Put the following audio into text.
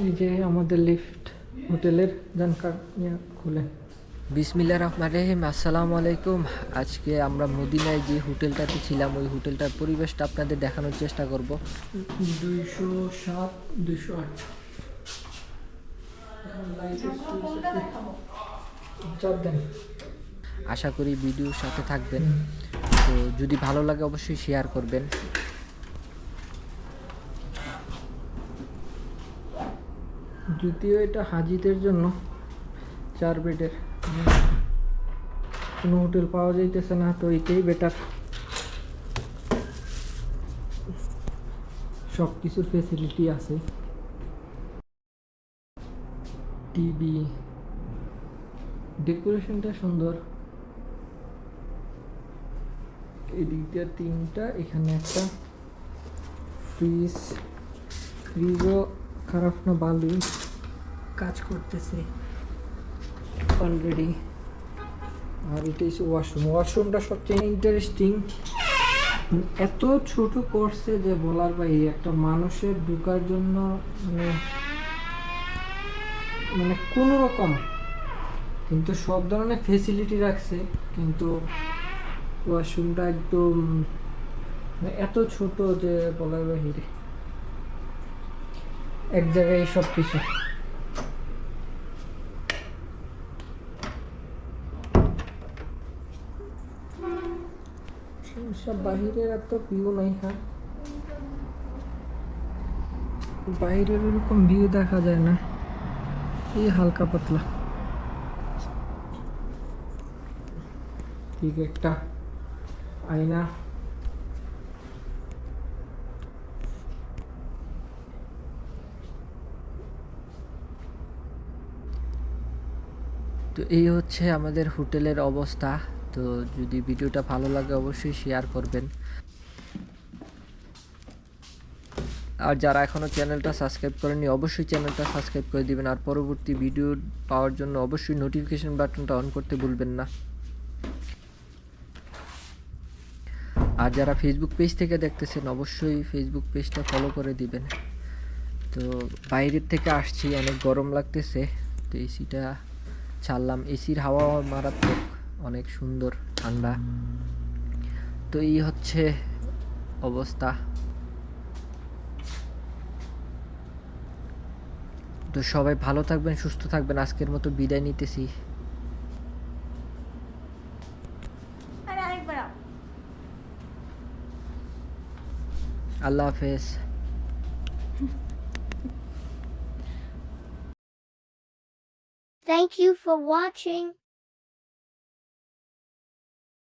এই যে আমাদের লিফট হোটেলের জানকার খুলে। বিসমিল্লা রহমান রহিম আসসালামু আলাইকুম। আজকে আমরা মদিনায় যে হোটেলটাতে ছিলাম ওই হোটেলটার পরিবেশটা আপনাদের দেখানোর চেষ্টা করব। দুইশো সাত দুইশো আট। চাপ দেন। আশা করি ভিডিওর সাথে থাকবেন। তো যদি ভালো লাগে অবশ্যই শেয়ার করবেন। যদিও এটা হাজিদের জন্য। চার বেডের। কোনো হোটেল পাওয়া যাইতেছে না, তো এটাই বেটার সব কিছুর ফেসিলিটি আছে টিভি ডেকোরেশনটা সুন্দর। এদিক দিয়ে তিনটা, এখানে একটা। ফ্রিজ, ফ্রিজও খারাপ না ভালোই কাজ করতেছে অলরেডি আর এটা হচ্ছে ওয়াশরুম ওয়াশরুমটা সবচেয়ে ইন্টারেস্টিং এত ছোট করছে যে বলার বাইরে একটা মানুষের ঢুকার জন্য মানে মানে কোনো রকম। কিন্তু সব ধরনের ফেসিলিটি রাখছে, কিন্তু ওয়াশরুমটা একদম মানে এত ছোট যে বলার বাহিরে। এক জায়গায় সব কিছু। সব বাহিরের এত ভিউ নাই হ্যাঁ। বাইরের ওরকম ভিউ দেখা যায় না। এই হালকা পাতলা। ঠিক একটা আয়না। তো এই হচ্ছে আমাদের হোটেলের অবস্থা। তো যদি ভিডিওটা ভালো লাগে অবশ্যই শেয়ার করবেন। আর যারা এখনও চ্যানেলটা সাবস্ক্রাইব করেনি অবশ্যই চ্যানেলটা সাবস্ক্রাইব করে দিবেন। আর পরবর্তী ভিডিও পাওয়ার জন্য অবশ্যই নোটিফিকেশন বাটনটা অন করতে ভুলবেন না। আর যারা ফেসবুক পেজ থেকে দেখতেছেন, অবশ্যই ফেসবুক পেজটা ফলো করে দিবেন। তো বাইরের থেকে আসছি, অনেক গরম লাগতেছে। তো এসিটা ছাড়লাম। এসির হাওয়া মারাত্মক, অনেক সুন্দর, ঠান্ডা। তো এই হচ্ছে অবস্থা। তো সবাই ভালো থাকবেন, সুস্থ থাকবেন। আজকের মতো বিদায় নিতেছি। আল্লাহ হাফেজ Thank you for watching.